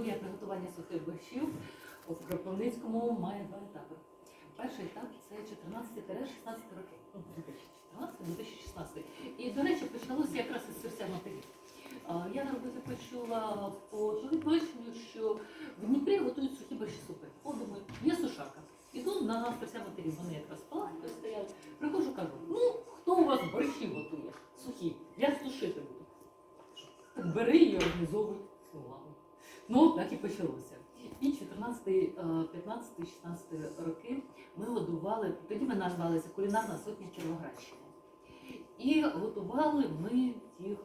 Історія приготування сухих борщів у Кропивницькому має два етапи. Перший етап це 14-16 років. Ну, 2014-2016. І, до речі, почалося якраз із серця матерів. Я на роботі почула по телебаченню, що в Дніпрі готують сухі борщі супи. О, думаю, є сушарка. Іду на серця матерів, вони якраз палатки стояли. Приходжу, кажу, ну, хто у вас борщі готує? Сухі, я сушити буду. Так бери і організовуй. Ну. Ну, так і почалося. І 14, е, 15, 16 роки ми годували, тоді ми назвалися кулінарна сотня Кіровоградщини. І готували ми їх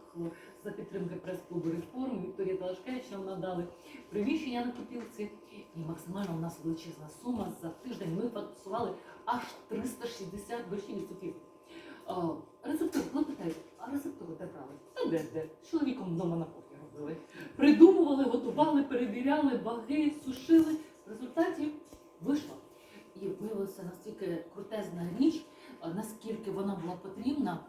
за підтримки прес-клубу реформ. Вікторія Талашкевич нам надали приміщення на Копілці. І максимально у нас величезна сума. За тиждень ми фасували аж 360 борщів супів. Рецептури, коли питають, а рецептури де брали? Та де де? З Чоловіком вдома на кухні робили. Придумували, готували, перевіряли, ваги, сушили. В результаті вийшло. І виявилася настільки крутезна річ, наскільки вона була потрібна.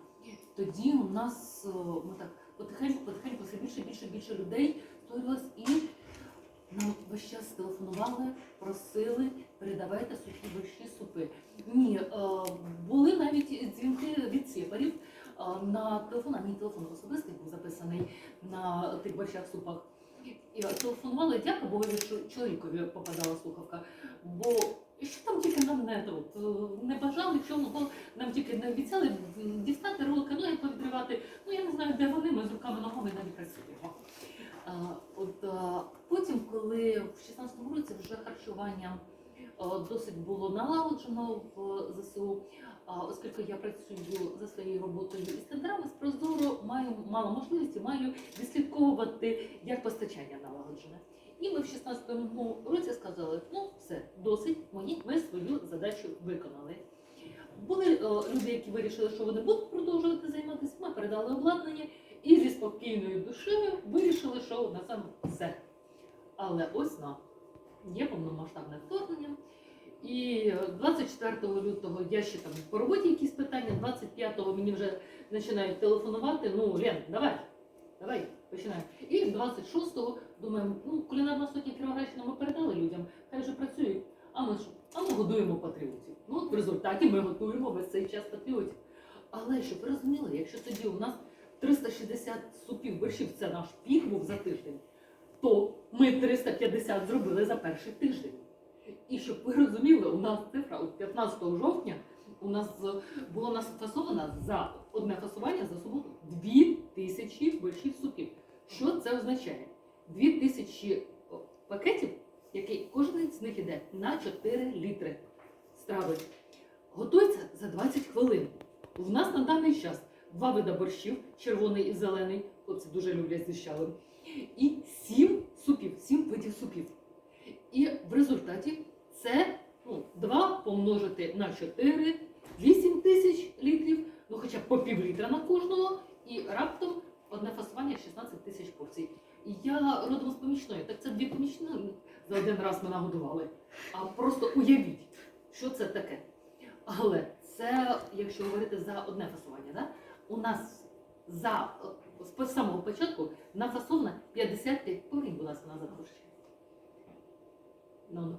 Тоді у нас ми так потихеньку, потихеньку все більше, більше, більше людей створилось і нам весь час телефонували, просили, передавайте сухі борщі, супи. Ні, е, були навіть дзвінки від сєпарів е, на телефон, а мій телефон особистий був записаний на тих борщах супах. І телефонували, дяка Богові, що чоловікові попадала слухавка. Бо що там тільки нам не, е, не бажали, чому бо нам тільки не обіцяли дістати ролики, ну як повідривати. Ну я не знаю, де вони, ми з руками ногами навіть працюємо. А, от, а, потім, коли в 16-му році вже харчування досить було налагоджено в ЗСУ, оскільки я працюю за своєю роботою із тендерами, з Прозоро маю мало можливості, маю відслідковувати, як постачання налагоджене. І ми в 16-му році сказали, ну все, досить, ми свою задачу виконали. Були е, люди, які вирішили, що вони будуть продовжувати займатися, ми передали обладнання і зі спокійною душею вирішили, що на цьому все. Але ось на є повномасштабне вторгнення. І 24 лютого я ще там по роботі якісь питання, 25-го мені вже починають телефонувати. Ну, Лен, давай, давай, починаємо. І 26-го думаємо, ну, кулінарна сотня Кіровоградщина ми передали людям, хай вже працюють. А ми що? А ми годуємо патріотів. Ну, от в результаті ми готуємо весь цей час патріотів. Але щоб ви розуміли, якщо тоді у нас 360 супів борщів це наш пік був за тиждень, то ми 350 зробили за перший тиждень. І щоб ви розуміли, у нас цифра от 15 жовтня у нас е, було нафасовано за одне фасування за суботу 2000 борщів супів. Що це означає? 2000 о, пакетів, які кожен з них іде на 4 літри страви. Готується за 20 хвилин. У нас на даний час два види борщів, червоний і зелений, хлопці дуже люблять щавелем, і сім супів, сім видів супів. І в результаті це ну, 2 помножити на 4, 8 тисяч літрів, ну хоча б по пів літра на кожного, і раптом одне фасування 16 тисяч порцій. І я родом з помічної, так це дві помічні за один раз ми нагодували. А просто уявіть, що це таке. Але це, якщо говорити за одне фасування, да? у нас за з самого початку нафасовано 55, поверніть, будь ласка, назад трошки. Ну, ну,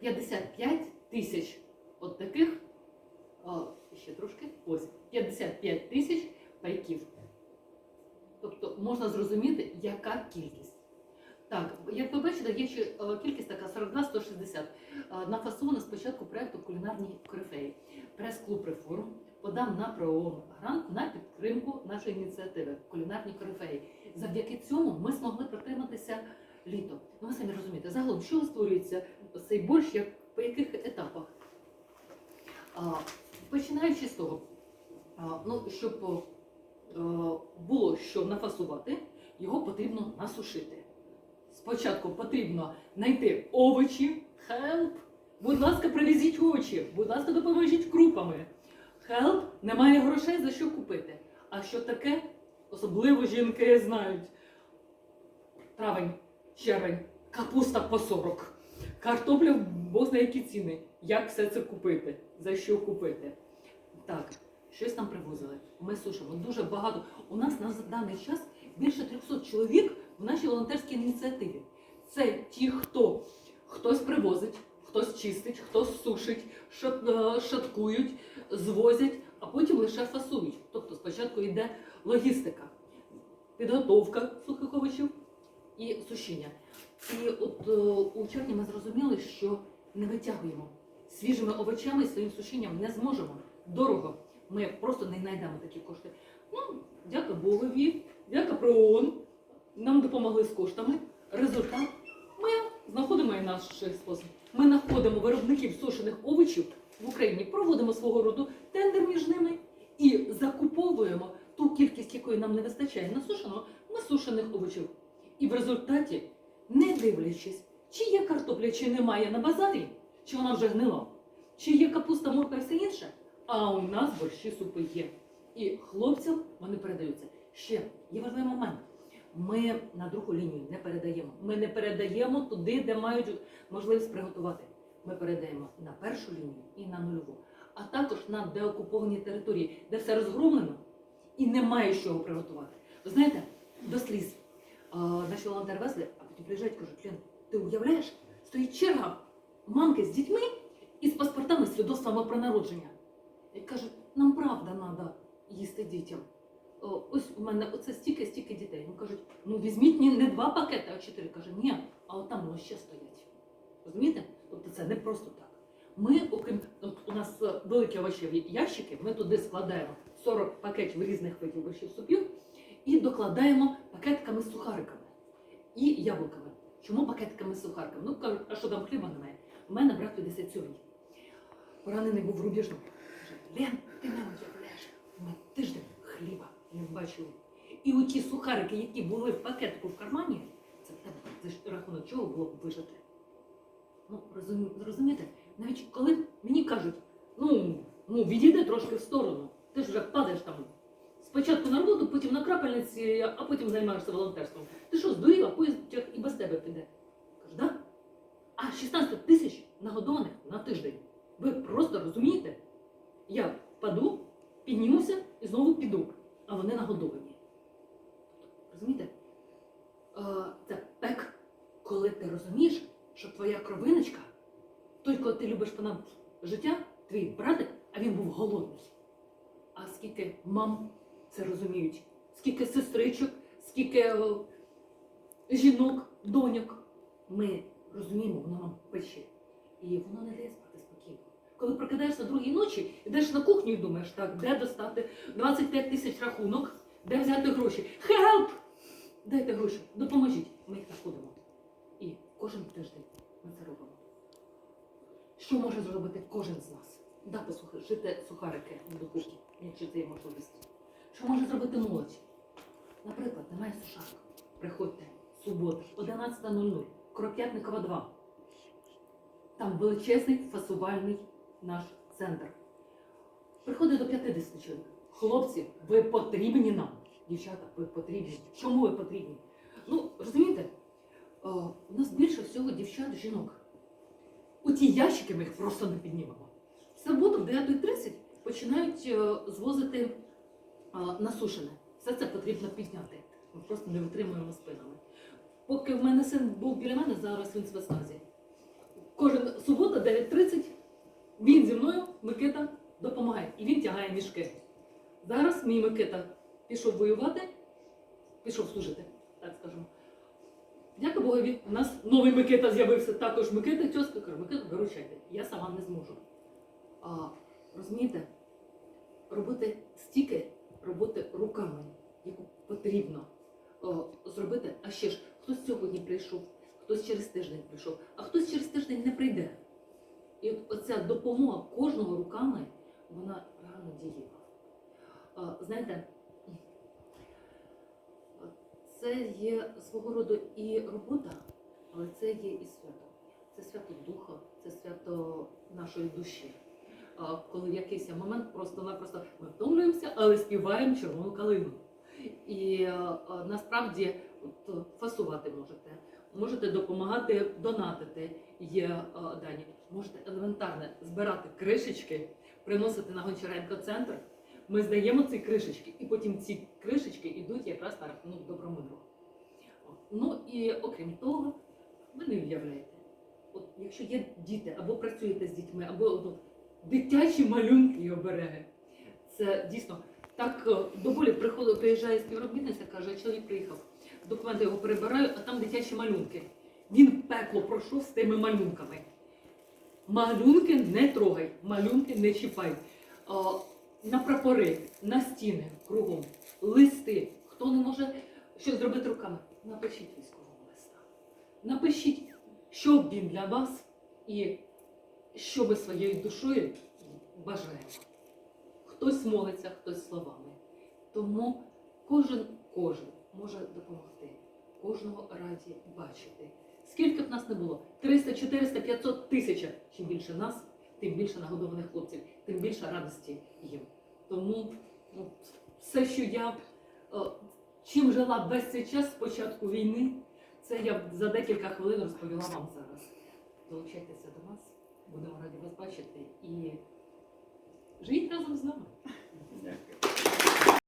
55 тисяч от таких, о, ще трошки, ось, 55 тисяч пайків. Тобто можна зрозуміти, яка кількість. Так, як ви бачите, є ще кількість така 42-160. Е, Нафасована з початку проєкту кулінарні корифеї. Прес-клуб реформ подав на правовому грант на підтримку нашої ініціативи Кулінарні корифеї. Завдяки цьому ми змогли протриматися літо. Ну, ви самі розумієте, загалом, що створюється цей борщ, як, по яких етапах? А, починаючи з того, а, ну, щоб е, було що нафасувати, його потрібно насушити. Спочатку потрібно знайти овочі, хелп. Будь ласка, привезіть овочі, будь ласка, допоможіть крупами. Хелп, немає грошей за що купити. А що таке? Особливо жінки знають. Травень, червень, капуста по 40. Картопля бог знає які ціни. Як все це купити? За що купити? Так, щось там привозили. Ми сушимо дуже багато. У нас на даний час більше 300 чоловік в нашій волонтерській ініціативі. Це ті, хто хтось привозить, хтось чистить, хтось сушить, шат, е, шаткують, звозять, а потім лише фасують. Тобто спочатку йде логістика, підготовка сухих овочів і сушіння. І от е, у червні ми зрозуміли, що не витягуємо свіжими овочами своїм сушінням не зможемо. Дорого. Ми просто не знайдемо такі кошти. Ну, дяка Богові, дяка ПРООН. Нам допомогли з коштами. Результат ми знаходимо і наш спосіб. Ми знаходимо виробників сушених овочів в Україні, проводимо свого роду тендер між ними і закуповуємо ту кількість, якої нам не вистачає на сушеного, на сушених овочів. І в результаті, не дивлячись, чи є картопля, чи немає на базарі, чи вона вже гнила, чи є капуста, морква і все інше, а у нас борщі супи є. І хлопцям вони передаються. Ще є важливий момент. Ми на другу лінію не передаємо. Ми не передаємо туди, де мають можливість приготувати. Ми передаємо на першу лінію і на нульову, а також на деокуповані території, де все розгромлено і немає чого приготувати. Ви знаєте, до сліз наші волонтери везли, а потім приїжджають, кажуть, Лен, ти уявляєш, стоїть черга мамки з дітьми і з паспортами свідоцтвами про народження. І кажуть, нам правда треба їсти дітям. О, ось у мене оце стільки, стільки дітей. Вони кажуть, ну візьміть не, два пакети, а чотири. Каже, ні, а от там ще стоять. Розумієте? Тобто це не просто так. Ми, окрім у нас е, великі овочеві ящики, ми туди складаємо 40 пакетів різних видів овочів супів і докладаємо пакетками з сухариками і яблуками. Чому пакетками з сухариками? Ну кажуть, а що там хліба немає? У мене брат 57-й. Поранений був рубіжно. Лен, ти не уявляєш, ми тиждень хліба не бачили. І оті сухарики, які були в пакетку в кармані, це за рахунок чого було б вижити. Ну, розумі- розумієте, навіть коли мені кажуть, ну, ну відійди трошки в сторону, ти ж вже падаєш там. Спочатку на роботу, потім на крапельниці, а потім займаєшся волонтерством. Ти що, здуріла, потяг і без тебе піде. Кажу, да? А 16 тисяч нагодованих на тиждень. Ви просто розумієте? Я впаду, піднімуся і знову піду, а вони нагодовані. Розумієте? Це пек, коли ти розумієш, що твоя кровиночка, той, кого ти любиш понад життя, твій братик, а він був голодний. А скільки мам це розуміють, скільки сестричок, скільки е, жінок, доньок, ми розуміємо, воно нам пече. І воно не дає спати спокійно. Коли прокидаєшся другій ночі, йдеш на кухню і думаєш, так, де достати 25 тисяч рахунок, де взяти гроші? Хелп! Дайте гроші, допоможіть. Ми їх знаходимо. І кожен тиждень ми це робимо. Що може зробити кожен з нас? Сухи, жити сухарики в духовці, якщо це є можливість. Що може зробити молодь? Наприклад, немає сушарок. Приходьте, субота, 11.00, Кроп'ятникова 2. Там величезний фасувальний наш центр. Приходить до 50 чоловік. Хлопці, ви потрібні нам. Дівчата, ви потрібні. Чому ви потрібні? Ну, розумієте, у нас більше всього дівчат, жінок. У ті ящики ми їх просто не піднімемо. В суботу в 9.30 починають е, звозити е, насушене. Все це потрібно підняти. Ми просто не витримуємо спинами. Поки в мене син був біля мене, зараз він в спецназі. Кожен субота, 9.30, він зі мною, Микита, допомагає. І він тягає мішки. Зараз мій Микита пішов воювати, пішов служити. Богові, у нас новий Микита з'явився, також Микита тьоска каже, Микита, виручайте, я сама не зможу. А, розумієте, робити стільки роботи руками, яку потрібно о, зробити. А ще ж хтось сьогодні прийшов, хтось через тиждень прийшов, а хтось через тиждень не прийде. І от оця допомога кожного руками, вона реально дієва. А, знаєте, це є свого роду і робота, але це є і свято. Це свято духа, це свято нашої душі. Коли в якийсь момент просто-напросто ми втомлюємося, але співаємо червону калину. І насправді от, фасувати можете, можете допомагати донатити, є дані. Можете елементарно збирати кришечки, приносити на Гончаренко центр. Ми здаємо ці кришечки, і потім ці кришечки йдуть якраз на рахунок добромиру. От. Ну і окрім того, ви не уявляєте, от якщо є діти, або працюєте з дітьми, або ну, дитячі малюнки і обереги, це дійсно так е, до болі приходить, приїжджає співробітниця, каже, чоловік приїхав, документи його перебираю, а там дитячі малюнки. Він пекло пройшов з тими малюнками. Малюнки не трогай, малюнки не чіпай. На прапори, на стіни кругом, листи. Хто не може щось зробити руками, напишіть військового листа. Напишіть, що він для вас і що ви своєю душою бажаємо. Хтось молиться, хтось словами. Тому кожен, кожен може допомогти. Кожного раді бачити. Скільки б нас не було? 300, 400, 500, тисяча. Чим більше нас, тим більше нагодованих хлопців, тим більше радості їм. Тому ну, все, що я е, чим жила весь цей час з початку війни, це я за декілька хвилин розповіла вам зараз. Долучайтеся до нас, будемо раді вас бачити і живіть разом з нами.